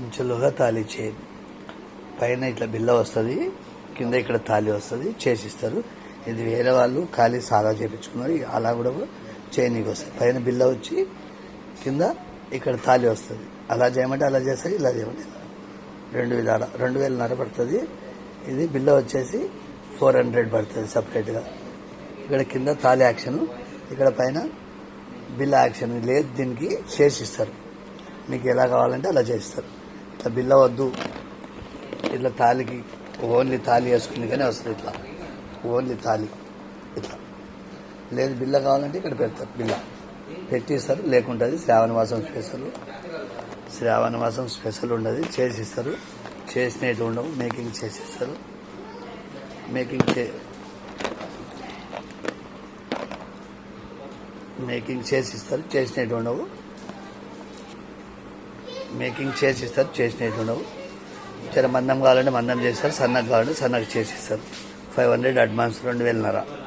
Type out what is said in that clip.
అంచులుగా తాళి చేయండి పైన ఇట్లా బిల్ల వస్తుంది కింద ఇక్కడ తాళి వస్తుంది చేసిస్తారు. ఇది వేరే వాళ్ళు ఖాళీ సాదా చేపించుకున్నారు అలా కూడా చేయనీకి వస్తుంది. పైన బిల్ల వచ్చి కింద ఇక్కడ తాళి వస్తుంది. అలా చేయమంటే అలా చేస్తారు ఇలా చేయమంటే రెండు విధాల రెండు వేలన్నర పడుతుంది. ఇది బిల్ల వచ్చేసి ఫోర్ హండ్రెడ్ పడుతుంది సపరేట్గా ఇక్కడ కింద తాళి యాక్షన్ ఇక్కడ పైన బిల్ యాక్షన్. లేదు దీనికి చేసిస్తారు మీకు ఎలా కావాలంటే అలా చేస్తారు. ఇట్లా బిల్ల వద్దు. ఇట్లా తాలికి ఓన్లీ తాలి వేసుకుని కానీ వస్తుంది ఇట్లా. ఓన్లీ తాలి ఇట్లా. లేదు బిల్ల కావాలంటే ఇక్కడ పెడతారు బిల్ల. పెట్టిస్తారు లేకుంటుంది శ్రావణ మాసం స్పెషల్. శ్రావణ మాసం స్పెషల్ ఉండదు చేసిస్తారు. చేసినట్టు ఉండవు మేకింగ్ చేసిస్తారు. మేకింగ్ చే మేకింగ్ చేసిస్తారు చేసినట్టు ఉండవు. మేకింగ్ చేసిస్తారు చేసినట్టు ఉండవు. జర మందం కావాలంటే మందం చేస్తారు సన్నగా కావాలంటే సన్నగా చేసిస్తారు. ఫైవ్ హండ్రెడ్ అడ్వాన్స్ రెండు వేలన్నర.